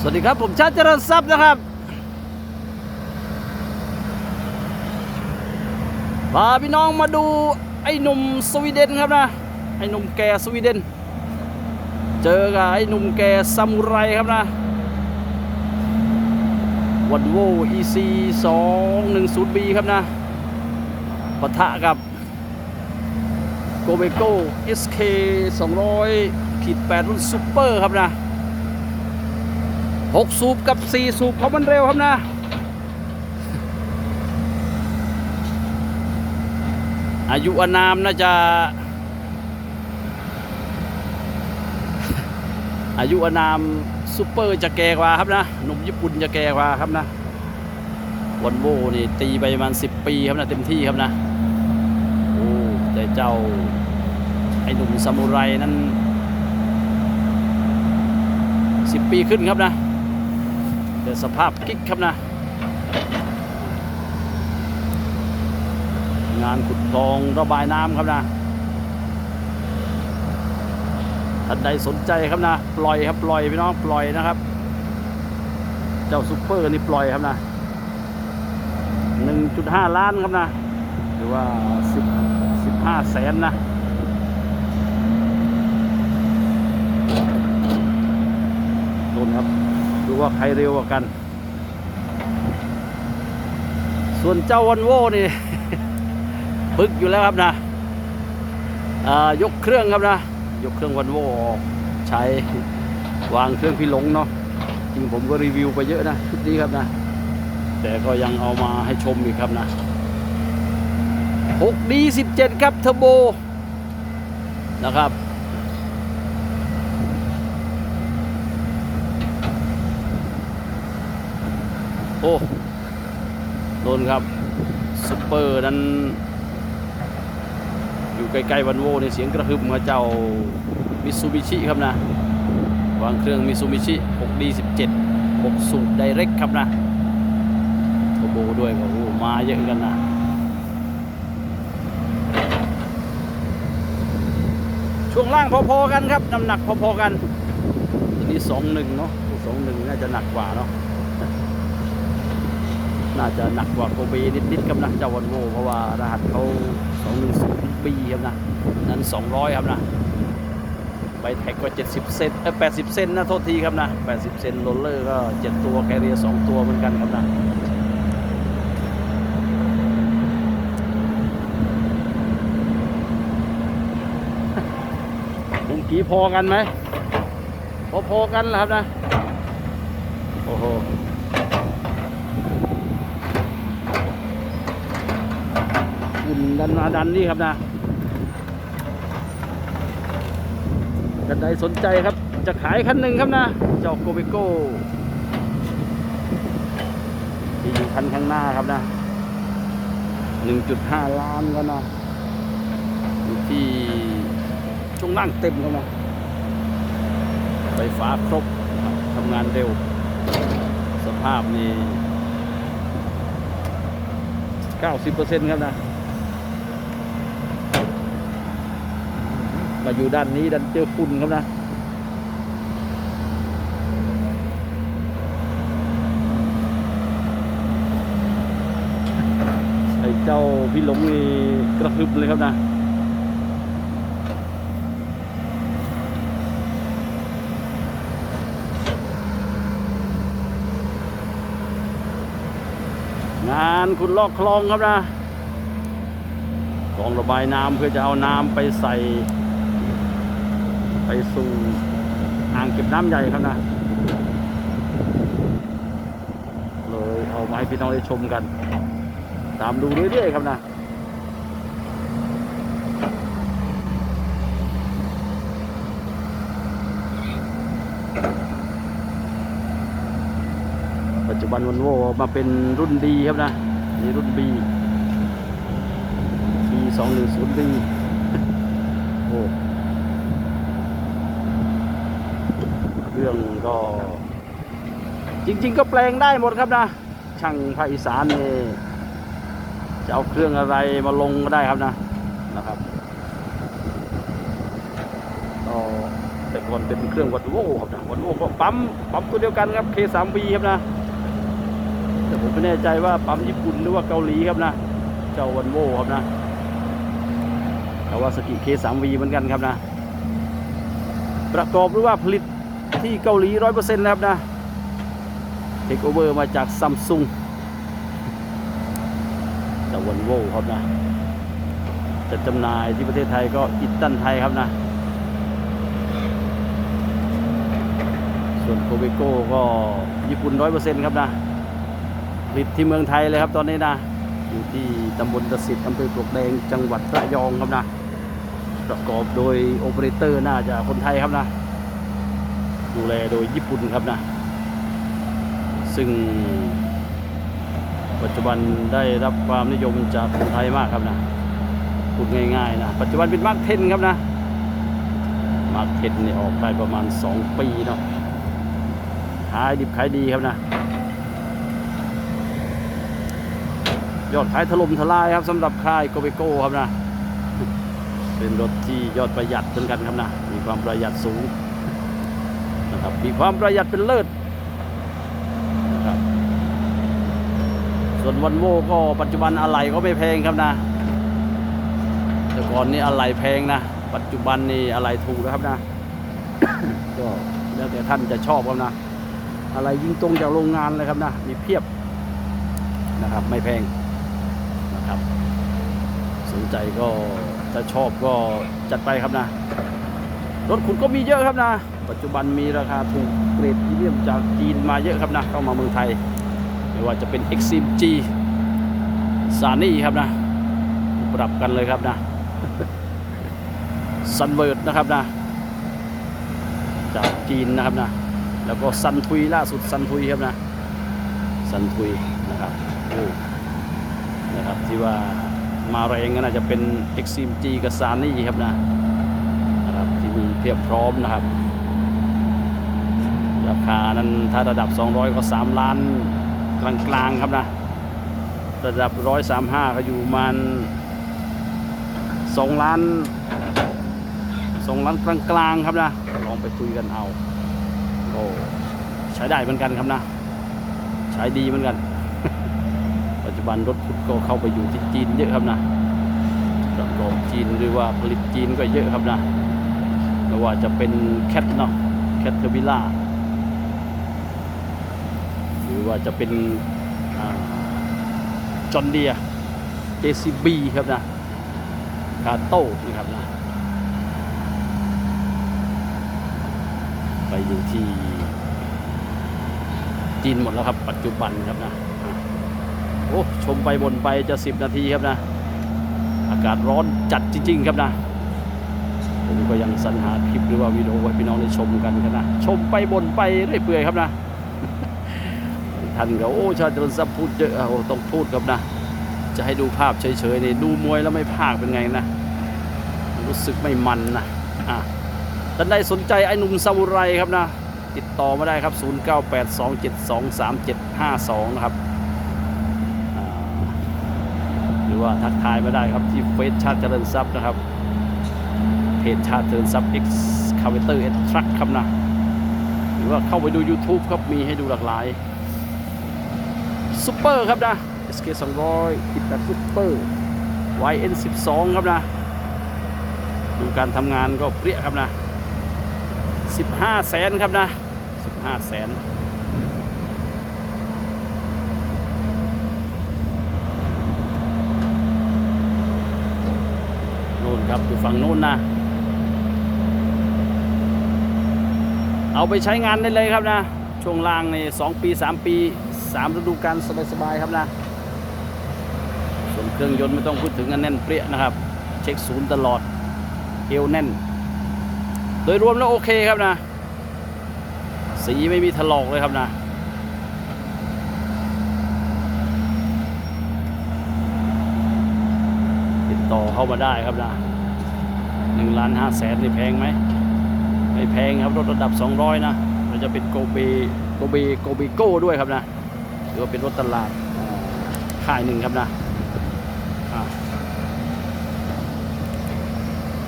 สวัสดีครับ ผมชาติเจริญทรัพย์นะครับ พาพี่น้องมาดูไอ้หนุ่มสวีเดนครับนะ ไอ้หนุ่มแก่สวีเดน เจอกับไอ้หนุ่มแก่ซามูไรครับนะวันโว EC 210B ครับนะปะทะกับโกเบโก้ SK 200ขีด8รุ่นซูเปอร์ครับนะ หกสูบกับสี่สูบเขามันเร็วครับนะอายุอานามน่าจะ อายุอานามซูเปอร์จะแก่กว่าครับนะหนุ่มญี่ปุ่นจะแก่กว่าครับนะวันโวนี่ตีไปประมาณสิบปีครับนะเต็มที่ครับนะโอ้แต่เจ้า ไอ้หนุ่มซามูไรนั้นสิบปีขึ้นครับนะ แต่สภาพกิ๊กครับนะ งานขุดคลองระบายน้ำครับนะท่านใดสนใจครับนะ ปล่อยครับปล่อยพี่น้องปล่อยนะครับ เจ้าซุปเปอร์นี่ปล่อยครับนะ1.5ล้านครับนะ หรือว่า10 15แสนนะโดนครับ ว่าใครเร็วกว่ากัน ส่วนเจ้าวันโวนี่ปึกอยู่แล้วครับนะยกเครื่องครับนะ ยกเครื่องวันโวออกใช้วางเครื่องพี่หลงเนาะจริงผมก็รีวิวไปเยอะนะชุดนี้ครับนะ แต่ก็ยังเอามาให้ชมอีกครับนะ 6D 17 ครับเทอร์โบนะครับ โอ้โดนครับซุปเปอร์นั้น อยู่ใกล้ๆวันโวในเสียงกระหึ่มกับเจ้ามิซูบิชิครับนะ วางเครื่องมิซูบิชิ 6D17 6สูบไดเรกครับนะโทโบด้วยก็โอ้มาเยอะกันนะช่วงล่างพอๆกันครับ น้ำหนักพอๆกัน ตัวนี้ 21 เนาะ21 น่าจะหนักกว่าเนาะ น่าจะหนักกว่าโกเบนิดๆครับนะเจ้าวันโวเพราะว่ารหัสเขา210ปีครับนะนั้น 200 ครับนะใบแท็กก็ 70 เซนเออ80 เซนนะโทษทีครับนะ 80 เซนโรลเลอร์ก็ 7 ตัวแคเรีย 2 ตัวเหมือนกันครับนะกี้พอกันไหมพอๆกันแหละครับนะ โอ้โห อุ่น ดันมาดันนี่ครับนะท่านใดสนใจครับ จะขายคันหนึ่งครับนะ เจ้าโกเบโก้ที่อยู่คันข้างหน้าครับนะ1.5ล้านก็นะอยู่ที่ช่วงล่างเต็มครับนะไฟฟ้าครบทำงานเร็ว สภาพนี่90%ครับนะ มาอยู่ด้านนี้ดันเจอฝุ่นครับนะไอ้เจ้าพี่หลงนี่กระหึบเลยครับนะงานขุดลอกคลองครับนะคลองระบายน้ำเพื่อจะเอาน้ำไปใส่ ไปสู่อ่างเก็บน้ำใหญ่ครับนะ เลยเอามาให้พี่น้องได้ชมกัน ตามดูเรื่อยๆครับนะปัจจุบันวันโวมาเป็นรุ่นดีครับนะนี่รุ่น B B สองหนึ่งศูนย์ B โอ้เครื่อง ก็ จริง ๆ ก็แปลงได้หมดครับนะ ช่างภาคอีสานนี่จะเอาเครื่องอะไรมาลงก็ได้ครับนะนะครับก็แต่ก่อนเป็นเครื่องวัดโวครับนะวัดโวก็ปั๊มปั๊มตัวเดียวกันครับ K3V ครับนะแต่ผมไม่แน่ใจว่าปั๊มญี่ปุ่นหรือว่าเกาหลีครับนะเจ้าวันโวครับนะคาวาสกิ K3V เหมือนกันครับนะ ประกอบหรือว่าผลิต ที่เกาหลีร้อยเปอร์เซ็นต์นะครับนะเทคโอเวอร์มาจากซัมซุงจ้าวันโวครับนะจะจำหน่ายที่ประเทศไทยก็อิตตันไทยครับนะ ส่วนโกเบโก้ก็ญี่ปุ่นร้อยเปอร์เซ็นต์ครับนะผลิตที่เมืองไทยเลยครับตอนนี้นะ อยู่ที่ตำบลตะสิทธิ์อำเภอปลวกแดงจังหวัดระยองครับนะ ประกอบโดยโอเปอเรเตอร์น่าจะคนไทยครับนะ ดูแลโดยญี่ปุ่นครับนะ ซึ่ง ปัจจุบันได้รับความนิยมจากคนไทยมากครับนะพูดง่ายๆนะปัจจุบันเป็นมาร์คเทนครับนะมาร์คเทนเนี่ยออกได้ประมาณ 2 ปีเนาะขายดิบขายดีครับนะ ยอดขายถล่มทลายครับสำหรับค่ายโกเบโก้ครับนะ เป็นรถที่ยอดประหยัดเหมือนกันครับนะ มีความประหยัดสูง นะครับมีความประหยัดเป็นเลิศนะครับส่วนวันโวก็ปัจจุบันอะไหล่ก็ไม่แพงครับนะ แต่ก่อนนี่อะไหล่แพงนะ ปัจจุบันนี่อะไหล่ถูกแล้วครับนะ ก็แล้วแต่ท่านจะชอบครับนะ อะไรยิงตรงจากโรงงานเลยครับนะ มีเพียบนะครับ ไม่แพงนะครับ สนใจก็ถ้าชอบก็จัดไปครับนะ รถขุดก็มีเยอะครับนะ ปัจจุบันมีราคาถูกเกรดพรีเมียมจากจีนมาเยอะครับนะ เข้ามาเมืองไทย ไม่ว่าจะเป็น Exim G ซานี่ครับนะ ปรับกันเลยครับนะซันเวิร์ดนะครับนะ จากจีนนะครับนะ แล้วก็ซันทุยล่าสุดซันทุยครับนะซันทุยนะครับโอ้นะครับที่ว่ามาแรงก็น่าจะเป็น Exim G กับซานี่ครับนะนะครับที่มีเพียบพร้อมนะครับ ราคานั้นถ้าระดับ 200 ก็ 3 ล้านกลางๆครับนะ ระดับ 135 ก็อยู่ประมาณ2ล้าน2ล้านกลางๆครับนะ ลองไปคุยกันเอาก็ใช้ได้เหมือนกันครับนะ ใช้ดีเหมือนกัน ปัจจุบันรถขุดก็เข้าไปอยู่ที่จีนเยอะครับนะประกอบจีนหรือว่าผลิตจีนก็เยอะครับนะไม่ว่าจะเป็นแคทเนาะแคทเทอร์บิล่า รือว่าจะเป็นจอนเดีย JCB ครับนะคาโต้นี่ครับนะไปอยู่ที่จีนหมดแล้วครับ ปัจจุบันครับนะโอ้ชมไปบนไปจะสิบนาทีครับนะ อากาศร้อนจัดจริง ๆ ครับนะผมก็ยังสรรหาคลิปหรือว่าวิดีโอไว้พี่น้องได้ชมกันครับนะ ชมไปบนไปเรื่อยเปื่อยครับนะ ท่านก็โอ้ชาติเจริญทรับพูดเยอะโอ้ต้องพูดครับนะ จะให้ดูภาพเฉยๆนี่ดูมวยแล้วไม่ภาคเป็นไงนะ รู้สึกไม่มันนะอะท่านใดสนใจไอ้หนุ่มซามูไรครับนะ ติดต่อมาได้ครับ 0982723752 นะครับหรือว่าทักทายมาได้ครับที่เฟซชาติเจริญทรัพย์นะครับเพจชาติเจริญทรัพย์ X c a v a t o r X Truck ครับนะ หรือว่าเข้าไปดู YouTube ครับ มีให้ดูหลากหลาย ซุปเปอร์ครับนะ SK 200ติดแบบซุปเปอร์ YN 12ครับนะ ดูการทำงานก็เปรี้ยครับนะ 15 แสนครับนะ 15 แสนนู่นครับอยู่ฝั่งนู้นนะ เอาไปใช้งานได้เลยครับนะ ช่วงล่างใน 2 ปี 3 ปี 3ฤดูกาลสบายๆครับนะ ส่วนเครื่องยนต์ไม่ต้องพูดถึงกันแน่นเปรี้ยนะครับ เช็คศูนย์ตลอดเอวแน่น โดยรวมแล้วโอเคครับนะ สีไม่มีถลอกเลยครับนะติดต่อเข้ามาได้ครับนะหนึ่งล้านห้าแสนนี่แพงไหมไม่แพงครับรถระดับ 200 นะมันจะเป็นโกเบโกเบโกเบโก้ด้วยครับนะ หรือว่าเป็นรถตลาดอ่าค่ายหนึ่งครับนะ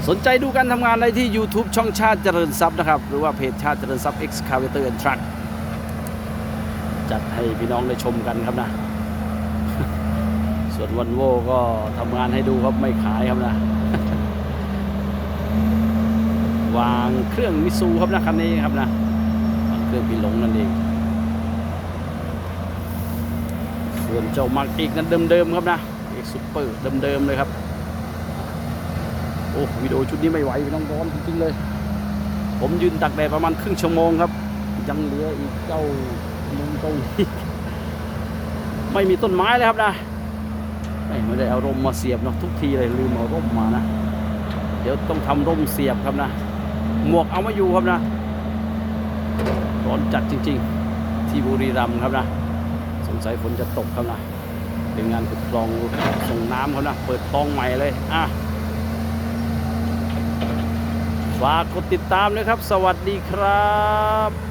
สนใจดูการทำงานได้ที่ YouTube ช่องชาติเจริญทรัพย์นะครับ หรือว่าเพจชาติเจริญทรัพย์ Excavator and Truck จัดให้พี่น้องได้ชมกันครับนะ ส่วนวันโวก็ทำงานให้ดูครับไม่ขายครับนะ วางเครื่องมิซูครับนะคันนี้ครับนะวางเครื่องพี่หลงนั่นเอง ส่วนเจ้ามักอีกนั้นเดิมๆครับนะเอกซุปเปอร์เดิมๆเลยครับ โอ้วิดีโอชุดนี้ไม่ไหวต้องร้อนจริงๆเลย ผมยืนตักแดดประมาณครึ่งชั่วโมงครับ ยังเหลืออีกเจ้ามุมตรงนี้ไม่มีต้นไม้เลยครับนะไม่ได้เอาร่มมาเสียบเนาะทุกทีเลยลืมเอาร่มมานะ เดี๋ยวต้องทำร่มเสียบครับนะ หมวกเอามาอยู่ครับนะร้อนจัดจริง ๆ ที่บุรีรัมย์ครับนะ สงสัยฝนจะตกครับนะเป็นงานขุดคลองส่งน้ำครับนะ เปิดคลองใหม่เลย อะ ฝากกดติดตามนะครับ สวัสดีครับ